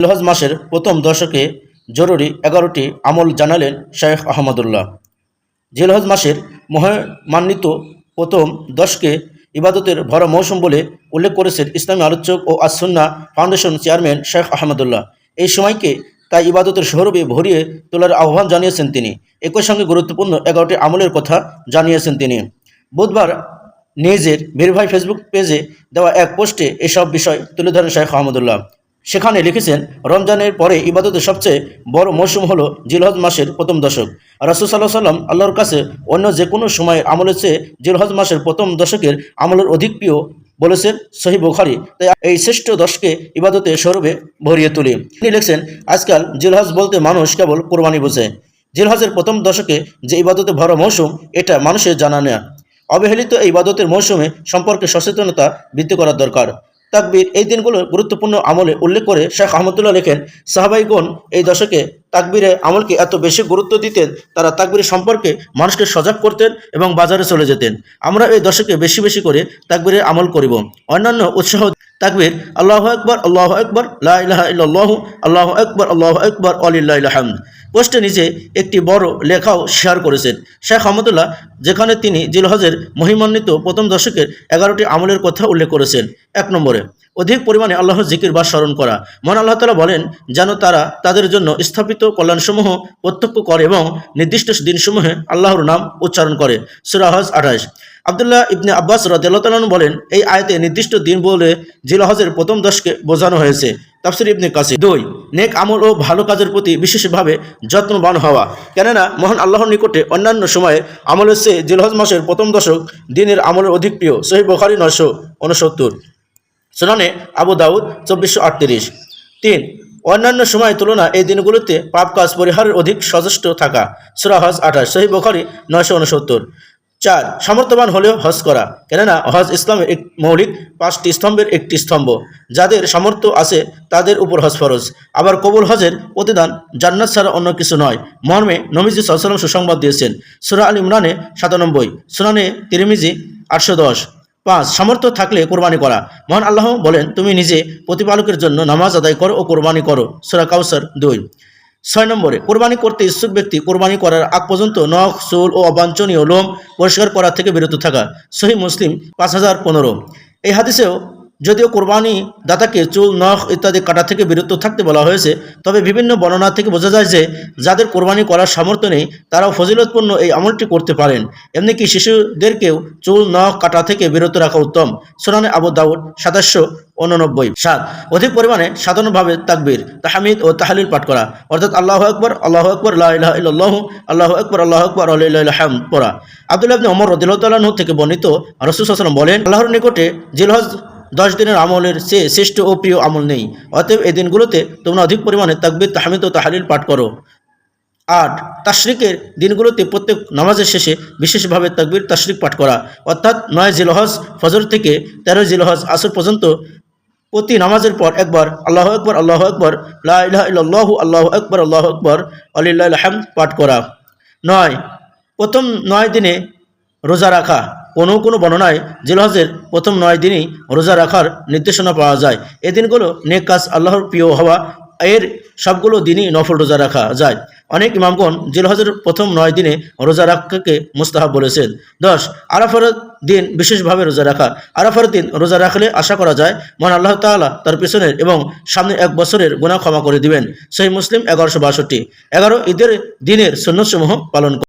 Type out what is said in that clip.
জিলহজ মাসের প্রথম দশকে জরুরি এগারোটি আমল জানালেন শেখ আহমদুল্লাহ। জিলহজ মাসের মহামান্বিত প্রথম দশকে ইবাদতের ভরা মৌসুম বলে উল্লেখ করেছেন ইসলামী আলোচক ও আসন্না ফাউন্ডেশন চেয়ারম্যান শেখ আহমদুল্লাহ। এই সময়কে তাই ইবাদতের সৌরভে ভরিয়ে তোলার আহ্বান জানিয়েছেন তিনি। একই সঙ্গে গুরুত্বপূর্ণ এগারোটি আমলের কথা জানিয়েছেন তিনি। বুধবার নিজের ভেরিফাই ফেসবুক পেজে দেওয়া এক পোস্টে এসব বিষয় তুলে ধরেন শেখ আহমদুল্লাহ। সেখানে লিখেছেন, রমজানের পরে ইবাদতের সবচেয়ে বড় মৌসুম হলো জিলহজ মাসের প্রথম দশক। রাসুল সাল্লাহ সাল্লাম আল্লাহর কাছে অন্য যে কোনো সময়ের আমলের চেয়ে জিলহজ মাসের প্রথম দশকের আমলের অধিক প্রিয় বলেছেন সহি বুখারি। তাই এই শ্রেষ্ঠ দশকে ইবাদতে সৌরভে ভরিয়ে তুলি। তিনি লিখছেন, আজকাল জিলহজ বলতে মানুষ কেবল কোরবানি বোঝে। জিলহজের প্রথম দশকে যে ইবাদতে ভরা মৌসুম, এটা মানুষের জানা নেয়া। অবহেলিত এই ইবাদতের মৌসুমে সম্পর্কে সচেতনতা বৃদ্ধি করা দরকার। তাকবীর এই দিনগুলোর গুরুত্বপূর্ণ আমলে উল্লেখ করে শেখ আহমদুল্লাহ লেখেন, সাহাবাইগণ এই দশকে তাকবীরে আমলকে এত বেশি গুরুত্ব দিতেন, তারা তাকবীর সম্পর্কে মানুষকে সজাগ করতেন এবং বাজারে চলে যেতেন। আমরা এই দশকে বেশি বেশি করে তাকবীরের আমল করিব। অন্যান্য উৎসাহ তাকবীর, আল্লাহ একবার আল্লাহ একবার লাহ আল্লাহ একবার আল্লাহ একবার আলিল্লাহ হামদ। পোস্টে নিচে একটি বড় লেখাও শেয়ার করেছেন শেখ আহমদুল্লাহ যেখানে তিনি জিলহজের মহিমান্বিত প্রথম দশকের এগারোটি আমলের কথা উল্লেখ করেছেন। এক নম্বরে, অধিক পরিমাণে আল্লাহর জিকির বা স্মরণ করা। মহান আল্লাহ তালা বলেন, যেন তারা তাদের জন্য স্থাপিত কল্যাণসমূহ প্রত্যক্ষ করে এবং নির্দিষ্ট দিনসমূহে আল্লাহর নাম উচ্চারণ করে। সুরাহজ আঠাশ। আবদুল্লাহ ইবনে আব্বাস রদালন বলেন, এই আয়তে নির্দিষ্ট দিন বলে জিলহজের প্রথম দশকে বোঝানো হয়েছে। তাফসির ইবনে কাসি দুই, নেক আমল ও ভালো কাজের প্রতি বিশেষভাবে যত্নবান হওয়া। কেননা, মহান আল্লাহর নিকটে অন্যান্য সময়ে আমলের চেয়ে জিলহজ মাসের প্রথম দশক, দিনের আমলের অধিক প্রিয় সহি বখারি নশো উনসত্তর সুনানে আবু দাউদ চব্বিশশো আটত্রিশ। তিন, অন্যান্য সময়ের তুলনায় এই দিনগুলোতে পাপ কাজ পরিহারের অধিক সচেষ্ট থাকা। সুরা হজ আঠাশ সহি বখারি নয়শো উনসত্তর চার, সামর্থ্যবান হলেও হজ করা। কেননা, হজ ইসলামের এক মৌলিক পাঁচটি স্তম্ভের একটি স্তম্ভ। যাদের সামর্থ্য আছে, তাদের উপর হজ ফরজ। আবার কবুল হজের প্রতিদান জান্নাত ছাড়া অন্য কিছু নয়। মর্মে নমিজি সাল্লাম সুসংবাদ দিয়েছেন। সুরা আল ইমরানে সাতানব্বই সুনানে তিরিমিজি আটশো দশ। পাঁচ, সামর্থ্য থাকলে কোরবানি করা। মহান আল্লাহ বলেন, তুমি নিজে প্রতিপালকের জন্য নামাজ আদায় করো ও কোরবানি করো। সুরা কাউসার দুই। ছয় নম্বরে, কোরবানি করতে ইচ্ছুক ব্যক্তি কোরবানি করার আগ পর্যন্ত নখ চুল ও অবাঞ্ছনীয় লোম পরিষ্কার করা থেকে বিরত থাকা। সহি মুসলিম পাঁচ হাজার পনেরো। এই হাদিসেও যদিও কোরবানি দাতাকে চুল, নখ ইত্যাদি কাটা থেকে বিরত থাকতে বলা হয়েছে, তবে বিভিন্ন বর্ণনা থেকে বোঝা যায় যে যাদের কোরবানি করার সামর্থ্য নেই, তারাও ফজিলতপূর্ণ এই আমলটি করতে পারেন। এমনকি শিশুদেরকেও চুল, নখ কাটা থেকে বিরত রাখা উত্তম? সোনানে আবু দাউদ, সাতাশশো উননব্বই সাত। অধিক পরিমাণে সাধারণভাবে তাকবির, তাহামিদ ও তাহালিল পাঠ করা। অর্থাৎ আল্লাহ আকবর আল্লাহ আকবর আল্লাহ আল্লাহ আকবর আল্লাহ আকবর আল্লাহাম পড়া। আব্দুল্লাহ আবনি অমর রদিল্লাহ থেকে বর্ণিত রসুল সাল্লাম বলেন, আল্লাহর নিকটে জিলহজ দশ দিনের আমলের চেয়ে শ্রেষ্ঠ ও প্রিয় আমল নেই। অতএব এই দিনগুলোতে তোমরা অধিক পরিমাণে তাকবির, তাহমিদ ও তাহালিল পাঠ করো। আট তাশরিকের দিনগুলোতে প্রত্যেক নামাজের শেষে বিশেষভাবে তাকবির, তাশরিক পাঠ করা। অর্থাৎ নয় জিলহজ ফজর থেকে তেরো জিলহজ আসর পর্যন্ত প্রতি নামাজের পর একবার আল্লাহ আকবর আল্লাহ আকবর লাহ আল্লাহ আকবর আল্লাহ আকবর আলিল্লাহ পাঠ করা। নয়, প্রথম নয় দিনে রোজা রাখা। কোনো কোনো বর্ণনায় জিলহজের প্রথম নয় দিনই রোজা রাখার নির্দেশনা পাওয়া যায়। এই দিনগুলো নেক কাজ, আল্লাহর প্রিয় হওয়া, এর সবগুলো দিনই নফল রোজা রাখা যায়। অনেক ইমামগণ জিলহজের প্রথম নয় দিনে রোজা রাখাকে মুস্তাহাব বলেছেন। দশ, আরাফার দিন বিশেষভাবে রোজা রাখা। আরাফার দিন রোজা রাখলে আশা করা যায়, মহান আল্লাহ তাআলা তার পিছনের এবং সামনে এক বছরের গুণা ক্ষমা করে দিবেন। সেই মুসলিম এগারোশো বাষট্টি। এগারো ঈদের দিনের সৈন্যসমূহ পালন